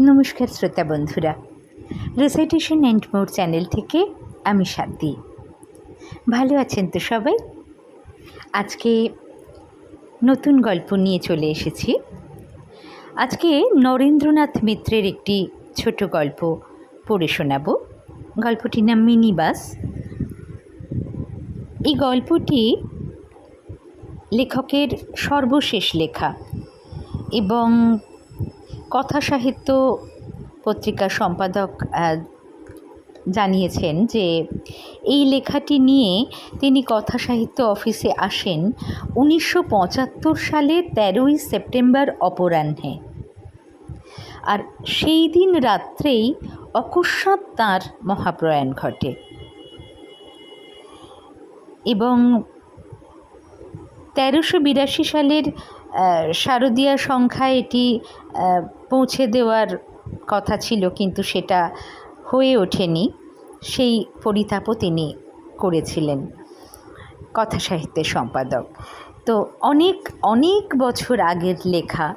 নমস্কার শ্রোতা বন্ধুরা। রেসাইটেশন অ্যান্ড মোর চ্যানেল থেকে আমি সাদ্দি ভালো আছেন তো সবাই? আজকে নতুন গল্প নিয়ে চলে এসেছি। আজকে নরেন্দ্রনাথ মিত্রের একটি ছোট গল্প পড়ে শোনাবো। গল্পটির নাম মিনি বাস এই গল্পটি লেখকের সর্বশেষ লেখা এবং কথা সাহিত্য পত্রিকার সম্পাদক জানিয়েছেন যে এই লেখাটি নিয়ে তিনি কথা সাহিত্য অফিসে আসেন উনিশশো সালের তেরোই সেপ্টেম্বর অপরাহ্নে। আর সেই দিন রাত্রেই অকস্মাৎ তাঁর মহাপ্রয়াণ ঘটে। এবং তেরোশো বিরাশি সালের শারদীয়া সংখ্যায় এটি পৌঁছে দেওয়ার কথা ছিল কিন্তু সেটা হয়ে ওঠেনি। সেই পরিতাপও তিনি করেছিলেন কথা সাহিত্যের সম্পাদক। তো অনেক অনেক বছর আগের লেখা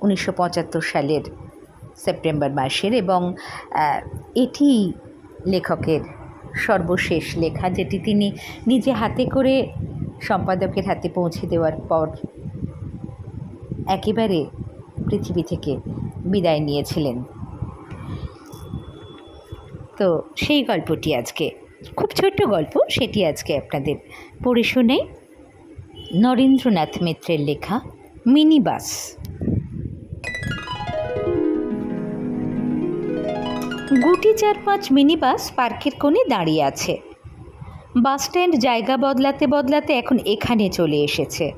উনিশশো পঁচাত্তর সালের সেপ্টেম্বর মাসের এবং এটি লেখকের সর্বশেষ লেখা যেটি তিনি নিজে হাতে করে সম্পাদকের হাতে পৌঁছে দেওয়ার পর একেবারে পৃথিবী থেকে বিদায় নিয়েছিলেন। তো সেই গল্পটি আজকে, খুব ছোট্ট গল্প, সেটি আজকে আপনাদের পড়ে শোনাই নরেন্দ্রনাথ মিত্রের লেখা মিনি বাস গুটি চার পাঁচ মিনি বাস পার্কের কোণে দাঁড়িয়ে আছে। বাস স্ট্যান্ড জায়গা বদলাতে বদলাতে এখন এখানে চলে এসেছে।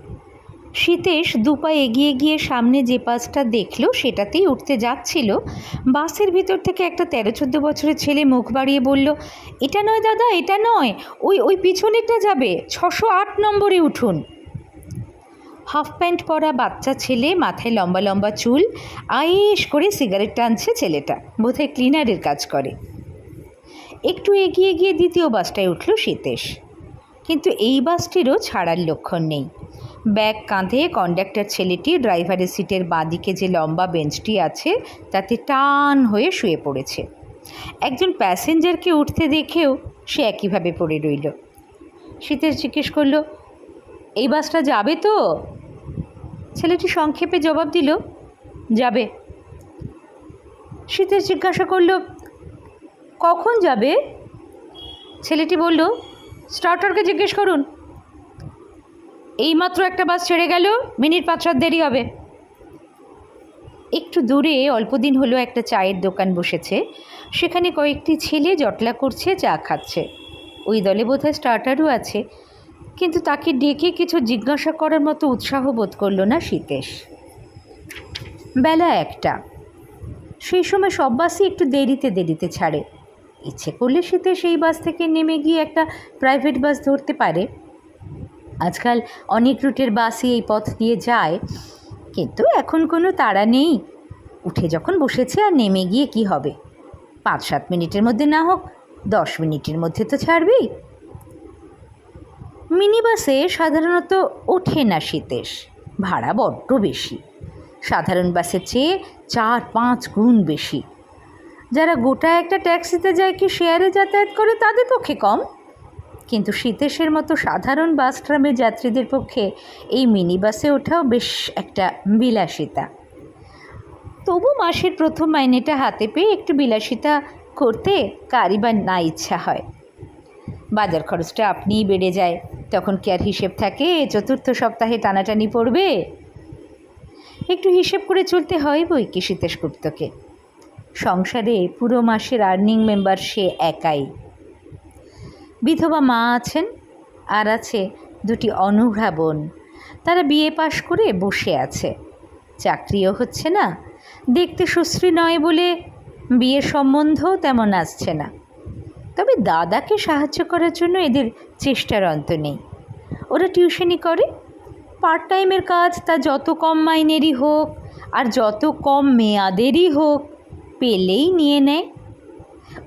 শীতেশ দুপা এগিয়ে গিয়ে সামনে যে বাসটা দেখল, সেটাতেই উঠতে যাচ্ছিল। বাসের ভিতর থেকে একটা তেরো চোদ্দ বছরের ছেলে মুখ বাড়িয়ে বলল, এটা নয় দাদা, এটা নয়, ওই ওই পিছনেরটা যাবে, ছশো আট নম্বরে উঠুন। হাফ প্যান্ট পরা বাচ্চা ছেলে, মাথায় লম্বা লম্বা চুল আয়েস করে সিগারেট টানছে ছেলেটা, বোধহয় ক্লিনারের কাজ করে। একটু এগিয়ে গিয়ে দ্বিতীয় বাসটায় উঠল শীতেশ কিন্তু এই বাসটিরও ছাড়ার লক্ষণ নেই। ব্যাগ কাঁধে কন্ডাক্টর ছেলেটি ড্রাইভারের সিটের বাঁদিকে যে লম্বা বেঞ্চটি আছে, তাতে টান হয়ে শুয়ে পড়েছে। একজন প্যাসেঞ্জারকে উঠতে দেখেও সে একইভাবে পড়ে রইল। শীতের জিজ্ঞেস করল, এই বাসটা যাবে তো? ছেলেটি সংক্ষেপে জবাব দিল, যাবে। শীতের জিজ্ঞাসা করল, কখন যাবে? ছেলেটি বলল, স্টার্টারকে জিজ্ঞেস করুন। এইমাত্র একটা বাস ছেড়ে গেল, মিনিট পাঁচ সাত দেরি হবে। একটু দূরে অল্প দিন হলো একটা চায়ের দোকান বসেছে, সেখানে কয়েকটি ছেলে জটলা করছে, চা খাচ্ছে। ওই দলে বোধহয় স্টার্টারও আছে, কিন্তু তাকে ডেকে কিছু জিজ্ঞাসা করার মতো উৎসাহ বোধ করল না শীতেশ। বেলা একটা। সেই সময় সব বাসই একটু দেরিতে দেরিতে ছাড়ে। ইচ্ছে করলে শীতে সেই বাস থেকে নেমে গিয়ে একটা প্রাইভেট বাস ধরতে পারে। আজকাল অনেক রুটের বাসই এই পথ দিয়ে যায়, কিন্তু এখন কোনো তাড়া নেই। উঠে যখন বসেছে আর নেমে গিয়ে কি হবে? পাঁচ সাত মিনিটের মধ্যে না হোক, দশ মিনিটের মধ্যে তো ছাড়বেই। মিনি বাসে সাধারণত ওঠে না শীতেশ, ভাড়া বড্ড বেশি। সাধারণ বাসের চেয়ে চার পাঁচ গুণ বেশি। যারা গোটা একটা ট্যাক্সিতে যায় কি শেয়ারে যাতায়াত করে, তাদের পক্ষে কম। কিন্তু শীতেশের মতো সাধারণ বাস ট্রামের যাত্রীদের পক্ষে এই মিনি বাসে ওঠাও বেশ একটা বিলাসিতা। তবু মাসের প্রথম মাইনেটা হাতে পেয়ে একটু বিলাসিতা করতে কারই বা না ইচ্ছা হয়। বাজার খরচটা আপনিই বেড়ে যায়। তখন কি আর হিসেব থাকে? চতুর্থ সপ্তাহে টানাটানি পড়বে? একটু হিসেব করে চলতে হয় বই কি শীতেশ গুপ্তকে। সংসারে পুরো মাসের আর্নিং মেম্বার সে একাই। বিধবা মা আছেন আর আছে দুটি অনুঘা বোন। তারা বিয়ে পাশ করে বসে আছে। চাকরিও হচ্ছে না। দেখতে সুশ্রী নয় বলে বিয়ের সম্বন্ধও তেমন আসছে না। তবে দাদাকে সাহায্য করার জন্য এদের চেষ্টার অন্ত নেই। ওরা টিউশনি করে। পার্ট টাইমের কাজ তা যত কম মাইনেরই হোক আর যত কম মেয়াদেরই হোক পেলেই নিয়ে নেয়।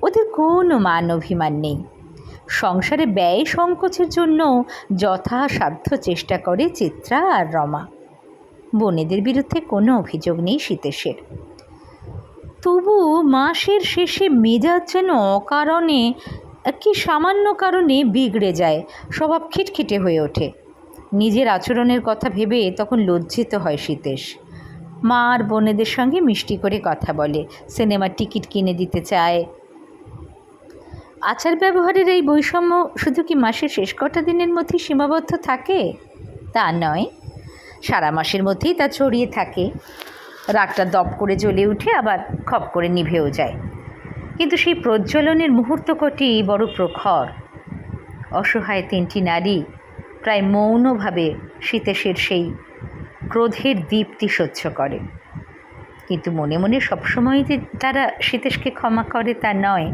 ওদের কোনো মান অভিমান নেই। সংসারে ব্যয় সংকোচের জন্য যথাসাধ্য চেষ্টা করে চিত্রা আর রমা। বোনেদের বিরুদ্ধে কোনো অভিযোগ নেই শীতেশের। তবু মাসের শেষে মেজাজ যেন অকারণে, কি সামান্য কারণে বিগড়ে যায়, স্বভাব খিটখিটে হয়ে ওঠে। নিজের আচরণের কথা ভেবে তখন লজ্জিত হয় সীতেশ মা আর বোনেদের সঙ্গে মিষ্টি করে কথা বলে, সিনেমার টিকিট কিনে দিতে চায় আচার ব্যবহারের এই বৈষম্য শুধু কি মাসের শেষ কটা দিনের মধ্যেই সীমাবদ্ধ থাকে? তা নয়। সারা মাসের মধ্যেই তা ছড়িয়ে থাকে। রাগটা দপ করে জ্বলে উঠে আবার খপ করে নিভেও যায়। কিন্তু সেই প্রজ্বলনের মুহূর্ত কটি বড় প্রখর। অসহায় তিনটি নারী প্রায় মৌনভাবে শীতেশের সেই ক্রোধের দীপ্তি সহ্য করে। কিন্তু মনে মনে সবসময় যে তারা শীতেশকে ক্ষমা করে তা নয়।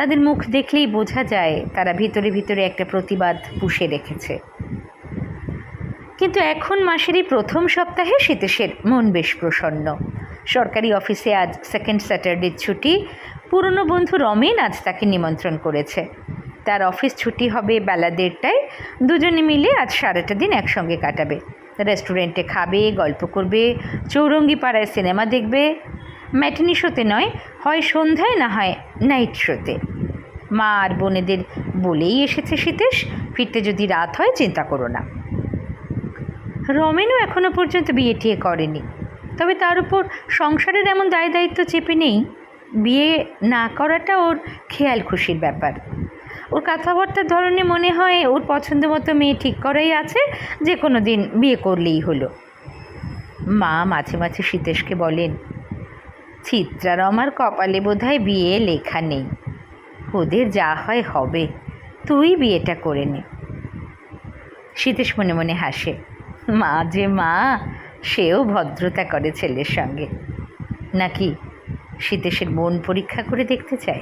তাদের মুখ দেখলেই বোঝা যায় তারা ভিতরে ভিতরে একটা প্রতিবাদ পুষে রেখেছে। কিন্তু এখন মাসেরই প্রথম সপ্তাহে শীতেশের মন বেশ প্রসন্ন। সরকারি অফিসে আজ সেকেন্ড স্যাটারডের ছুটি। পুরনো বন্ধু রমেন আজ তাকে নিমন্ত্রণ করেছে। তার অফিস ছুটি হবে বেলা দেড়টায়। দুজনে মিলে আজ সারাটা দিন একসঙ্গে কাটাবে। রেস্টুরেন্টে খাবে, গল্প করবে চৌরঙ্গি পাড়ায় সিনেমা দেখবে ম্যাটিনি শোতে নয়, হয় সন্ধ্যায় না হয় নাইট শোতে মা আর বোনেদের বলেই এসেছে শীতেশ, ফিরতে যদি রাত হয় চিন্তা করো না। রমেনও এখনও পর্যন্ত বিয়ে টিয়ে করেনি, তবে তার উপর সংসারের এমন দায় দায়িত্ব চেপে নেই। বিয়ে না করাটা ওর খেয়াল খুশির ব্যাপার। ওর কথাবার্তার ধরনে মনে হয় ওর পছন্দ মতো মেয়ে ঠিক করাই আছে, যে কোনো দিন বিয়ে করলেই হলো। মা মাঝে মাঝে সীতেশকে বলেন চিত্রার আমার কপালে বোধহয় বিয়ে লেখা নেই। ওদের যা হয় হবে, তুই বিয়েটা করে নে। সীতেশ মনে মনে হাসে। মা যে মা, সেও ভদ্রতা করে ছেলের সঙ্গে। নাকি সীতেশের মন পরীক্ষা করে দেখতে চায়?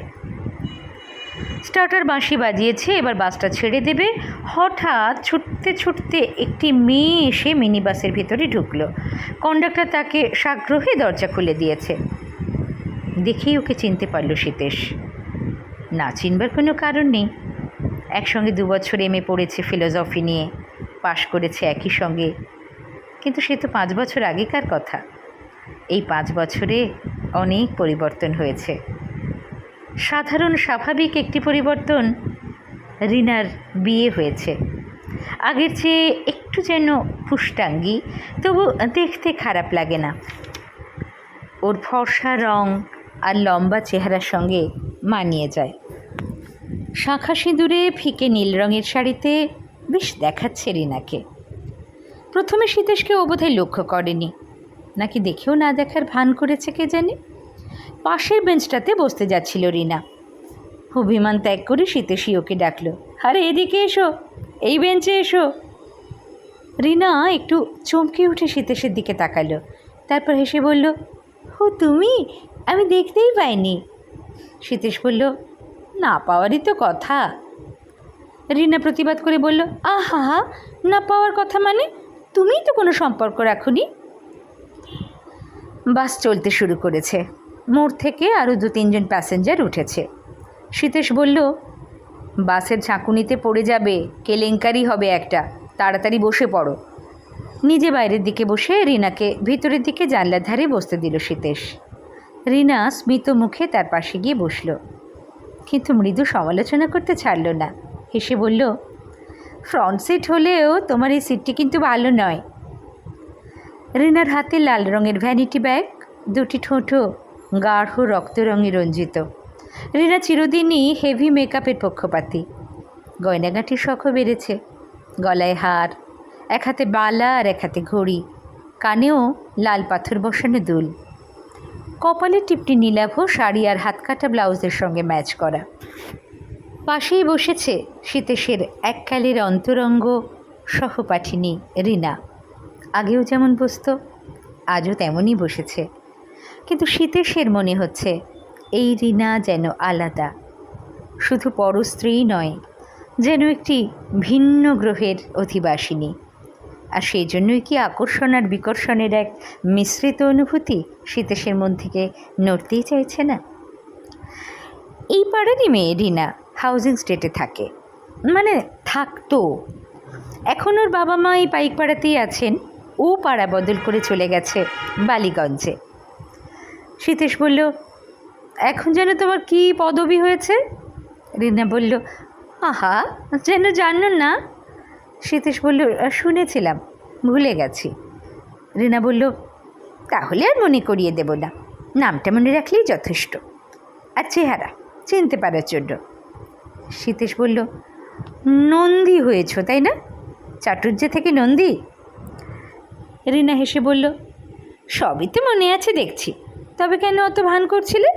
স্টার্টার বাঁশি বাজিয়েছে, এবার বাসটা ছেড়ে দেবে। হঠাৎ ছুটতে ছুটতে একটি মেয়ে এসে মিনি বাসের ভিতরে ঢুকলো। কন্ডাক্টর তাকে সাগ্রহে দরজা খুলে দিয়েছে। দেখেই ওকে চিনতে পারল সীতেশ। না চিনবার কোনো কারণ নেই। একসঙ্গে দু বছর এমএ পড়েছে ফিলোসফি নিয়ে, পাশ করেছে একই সঙ্গে। কিন্তু সে তো পাঁচ বছর আগেকার কথা। এই পাঁচ বছরে অনেক পরিবর্তন হয়েছে। সাধারণ স্বাভাবিক একটি পরিবর্তন রিনার বিয়ে হয়েছে। আগের চেয়ে একটু যেন পুষ্টাঙ্গী, তবু দেখতে খারাপ লাগে না। ওর ফর্সা রং আর লম্বা চেহারার সঙ্গে মানিয়ে যায়। শাঁখা সিঁদুরে ফিকে নীল রঙের শাড়িতে বেশ দেখাচ্ছে রিনাকে। প্রথমে সীতেশকে ও বোধহয় লক্ষ্য করেনি। নাকি দেখেও না দেখার ভান করেছে কে জানে? পাশের বেঞ্চটাতে বসতে যাচ্ছিল রিনা। অভিমান ত্যাগ করে সীতেশই ওকে ডাকলো, আরে এদিকে এসো, এই বেঞ্চে এসো। রিনা একটু চমকে উঠে সীতেশের দিকে তাকালো, তারপর হেসে বলল, ও তুমি? আমি দেখতেই পাইনি। সীতেশ বলল, না পাওয়ারই তো কথা। রিনা প্রতিবাদ করে বলল, আহা, না পাওয়ার কথা মানে? তুমিই তো কোনো সম্পর্ক রাখুনি? বাস চলতে শুরু করেছে। মোড় থেকে আরও দু তিনজন প্যাসেঞ্জার উঠেছে। সীতেশ বলল, বাসের ঝাঁকুনিতে পড়ে যাবে, কেলেঙ্কারি হবে একটা, তাড়াতাড়ি বসে পড়ো। নিজে বাইরের দিকে বসে রিনাকে ভিতরের দিকে জানলার ধারে বসতে দিল সীতেশ। রিনা স্মিত মুখে তার পাশে গিয়ে বসল। কিন্তু মৃদু সমালোচনা করতে ছাড়ল না। হেসে বলল ফ্রন্ট সিট হলেও তোমার এই সিটটি কিন্তু ভালো নয়। রিনার হাতে লাল রঙের ভ্যানিটি ব্যাগ দুটি ঠোঁটো গাঢ় রক্তরঙে রঞ্জিত। রিনা চিরদিনই হেভি মেকআপের পক্ষপাতী। গয়নাগাটির শখও বেড়েছে। গলায় হার, এক হাতে বালা আর এক হাতে ঘড়ি। কানেও লাল পাথর বসানো দুল। কপালের টিপটি নীলাভ শাড়ি আর হাতকাটা ব্লাউজের সঙ্গে ম্যাচ করা। পাশেই বসেছে শীতেশের এককালের অন্তরঙ্গ সহপাঠিনী রিনা। আগেও যেমন বসত, আজও তেমনই বসেছে। কিন্তু শীতেশের মনে হচ্ছে, এই রিনা যেন আলাদা। শুধু পরস্ত্রী নয়, যেন একটি ভিন্ন গ্রহের অধিবাসিনী। আর সেই জন্যই কি আকর্ষণ আর বিকর্ষণের এক মিশ্রিত অনুভূতি শীতেশের মন থেকে নড়তেই চাইছে না? এই পাড়ারই মেয়ে রিনা হাউজিং স্টেটে থাকে। মানে থাকতো। এখন ওর বাবা মা এই পাইক পাড়াতেই আছেন। ও পাড়া বদল করে চলে গেছে বালিগঞ্জে। সীতেশ বলল, এখন যেন তোমার কী পদবি হয়েছে? রিনা বলল, আহা, যেন জানো না সীতেশ বলল শুনেছিলাম, ভুলে গেছি। রিনা বলল, তাহলে আর মনে করিয়ে দেব না, নামটা মনে রাখলেই যথেষ্ট। আর চেহারা, চিনতে পারার জন্য। সীতেশ বলল, নন্দী হয়েছ, তাই না? চাটুর্য থেকে নন্দী? রিনা হেসে বলল, সবই তো মনে আছে, দেখছি। তবে কেন অত ভান করছিলে?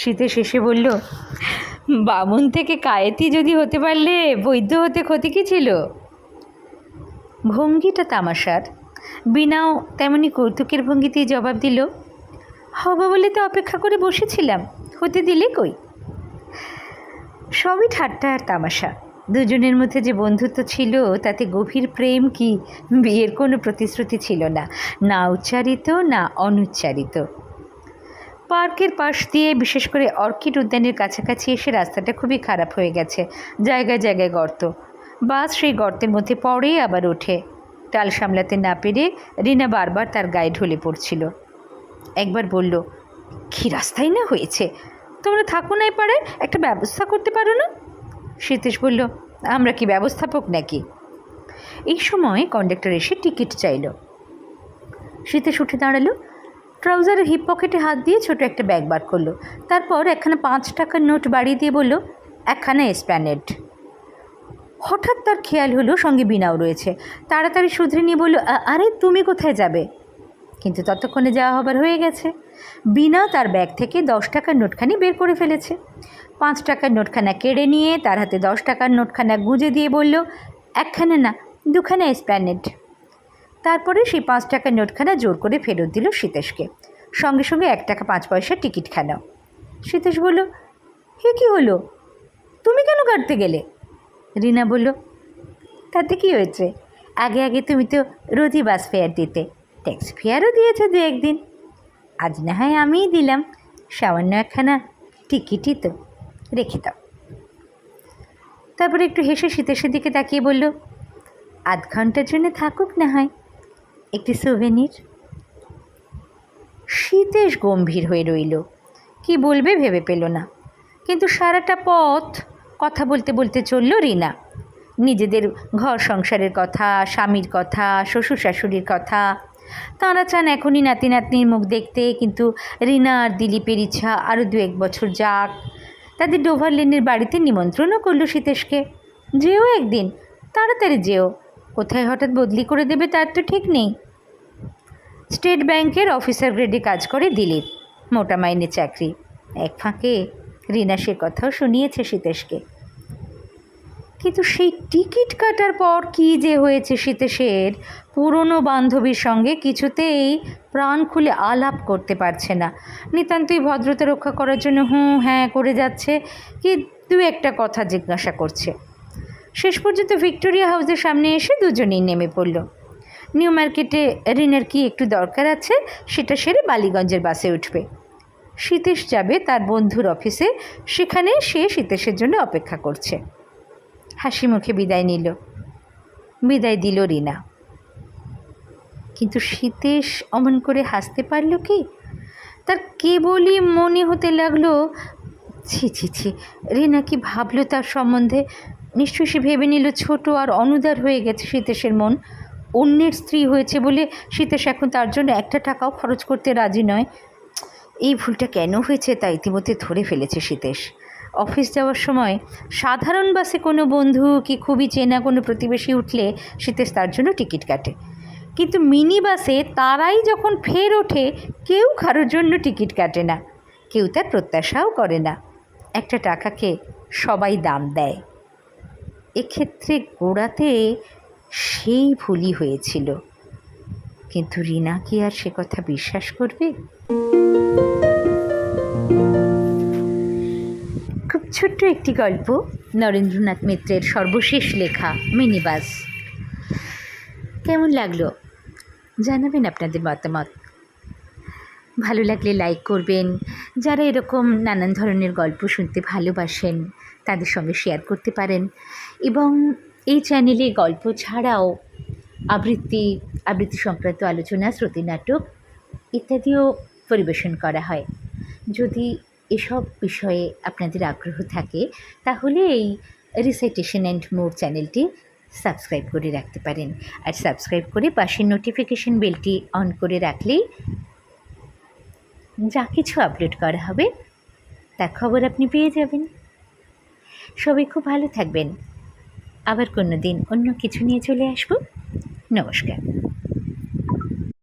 শীতে শেষে বলল, বামুন থেকে কায়েতি যদি হতে পারলে বৈদ্য হতে ক্ষতি কী ছিল? ভঙ্গিটা তামাশার। বিনাও তেমনি কৌতুকের ভঙ্গিতেই জবাব দিল, হব বলে তো অপেক্ষা করে বসেছিলাম, হতে দিলে কই? সবই ঠাট্টা আর তামাশা। দুজনের মধ্যে যে বন্ধুত্ব ছিল, তাতে গভীর প্রেম কি, বিয়ের কোনো প্রতিশ্রুতি ছিল না না উচ্চারিত, না অনুচ্চারিত। পার্কের পাশ দিয়ে, বিশেষ করে অর্কিড উদ্যানের কাছাকাছি এসে রাস্তাটা খুবই খারাপ হয়ে গেছে। জায়গায় জায়গায় গর্ত। বাস সেই গর্তের মধ্যে পড়ে আবার ওঠে। টাল সামলাতে না পেরে রিনা বারবার তার গায়ে ঢলে পড়ছিল। একবার বলল, কী রাস্তাই না হয়েছে? তোমরা থাকো না পারে একটা ব্যবস্থা করতে পারো না? সীতেশ বলল, আমরা কি ব্যবস্থাপক নাকি? এই সময় কন্ডাক্টর এসে টিকিট চাইল। সীতেশ উঠে দাঁড়াল ট্রাউজারের হিপ পকেটে হাত দিয়ে ছোট একটা ব্যাগ বার করল। তারপর একখানা পাঁচ টাকার নোট বাড়িয়ে দিয়ে বলল, একখানা এসপ্যানেড হঠাৎ তার খেয়াল হলো সঙ্গে বিনাও রয়েছে। তাড়াতাড়ি শুধরে নিয়ে বলল আরে তুমি কোথায় যাবে? কিন্তু ততক্ষণে যাওয়া হবার হয়ে গেছে। বিনা তার ব্যাগ থেকে দশ টাকার নোটখানি বের করে ফেলেছে। পাঁচ টাকার নোটখানা কেড়ে নিয়ে তার হাতে দশ টাকার নোটখানা গুঁজে দিয়ে বলল, একখানা না, দুখানা স্প্যানেড তারপরে সেই পাঁচ টাকার নোটখানা জোর করে ফেরত দিল সীতেশকে সঙ্গে সঙ্গে এক টাকা পাঁচ পয়সা টিকিট খানাও সীতেশ বলল, হে কী হলো? তুমি কেন কাটতে গেলে? রিনা বলল, তাতে কি হয়েছে? আগে আগে তুমি তো রোজই বাস ফেয়ার দিতে। ট্যাক্সি ফেয়ারও দিয়েছে দু একদিন। আজ না হয় আমিই দিলাম। সামান্য একখানা টিকিটই তো রেখে দাও। তারপরে একটু হেসে শীতেশের দিকে তাকিয়ে বলল, আধ ঘণ্টার জন্য থাকুক না হয়। একটি সুভেনির শীতেশ গম্ভীর হয়ে রইল। কি বলবে ভেবে পেল না। কিন্তু সারাটা পথ কথা বলতে বলতে চলল রিনা। নিজেদের ঘর সংসারের কথা, স্বামীর কথা, শ্বশুর শাশুড়ির কথা। তাঁরা চান এখনই নাতি নাতনির মুখ দেখতে, কিন্তু রিনা আর দিলীপের ইচ্ছা আরও দু এক বছর যাক। তাদের ডোভার লেনের বাড়িতে নিমন্ত্রণও করল সীতেশকে। যেও একদিন, তাড়াতাড়ি যেও। কোথায় হঠাৎ বদলি করে দেবে তার তো ঠিক নেই। স্টেট ব্যাংকের অফিসার গ্রেডে কাজ করে দিলীপ, মোটা মাইনে চাকরি। এক ফাঁকে রিনা সে কথাও শুনিয়েছে সীতেশকে কিন্তু সেই টিকিট কাটার পর কী যে হয়েছে সীতেশের পুরনো বান্ধবীর সঙ্গে কিছুতেই প্রাণ খুলে আলাপ করতে পারছে না। নিতান্তই ভদ্রতা রক্ষা করার জন্য হুঁ হ্যাঁ করে যাচ্ছে, কি দু একটা কথা জিজ্ঞাসা করছে। শেষ পর্যন্ত ভিক্টোরিয়া হাউসের সামনে এসে দুজনেই নেমে পড়ল। নিউ মার্কেটে রিনার কি একটু দরকার আছে, সেটা সেরে বালিগঞ্জের বাসে উঠবে। সীতেশ যাবে তার বন্ধুর অফিসে, সেখানে সে সীতেশের জন্য অপেক্ষা করছে। হাসি মুখে বিদায় নিল। বিদায় দিল রিনা। কিন্তু সীতেশ অমন করে হাসতে পারল কি? তার কেবলই মনে হতে লাগল, ছি ছি ছি, রিনা কি ভাবলো তার সম্বন্ধে? নিশ্চয়ই সে ভেবে নিল ছোট আর অনুদার হয়ে গেছে সীতেশের মন। অন্যের স্ত্রী হয়েছে বলে সীতেশ এখন তার জন্য একটা টাকাও খরচ করতে রাজি নয়। এই ভুলটা কেন হয়েছে তা ইতিমধ্যে ধরে ফেলেছে সীতেশ অফিস যাওয়ার সময় সাধারণ বাসে কোনো বন্ধু কি খুবই চেনা কোনো প্রতিবেশী উঠলে সীতেশ তার জন্য টিকিট কাটে। কিন্তু মিনি বাসে তারাই যখন ফের ওঠে, কেউ কারোর জন্য টিকিট কাটে না। কেউ তার প্রত্যাশাও করে না। একটা টাকাকে সবাই দাম দেয়। এক্ষেত্রে গোড়াতে সেই ভুলই হয়েছিল। কিন্তু রিনা কি আর সে কথা বিশ্বাস করবে? খুব ছোট্ট একটি গল্প, নরেন্দ্রনাথ মিত্রের সর্বশেষ লেখা, মিনিবাস। কেমন লাগল? জানাবেন আপনাদের মতামত। ভালো লাগলে লাইক করবেন। যারা এরকম নানান ধরনের গল্প শুনতে ভালোবাসেন তাদের সঙ্গে শেয়ার করতে পারেন। এবং এই চ্যানেলে গল্প ছাড়াও আবৃত্তি আবৃত্তি সংক্রান্ত আলোচনা শ্রুতি নাটক ইত্যাদিও পরিবেশন করা হয়। যদি এসব বিষয়ে আপনাদের আগ্রহ থাকে, তাহলে এই রিসাইটেশন অ্যান্ড মোর চ্যানেলটি সাবস্ক্রাইব করে রাখতে পারেন। আর সাবস্ক্রাইব করে পাশের নোটিফিকেশন বেলটি অন করে রাখলেই যা কিছু আপলোড করা হবে তার খবর আপনি পেয়ে যাবেন। সবাই খুব ভালো থাকবেন। আবার কোনো দিন অন্য কিছু নিয়ে চলে আসব। নমস্কার।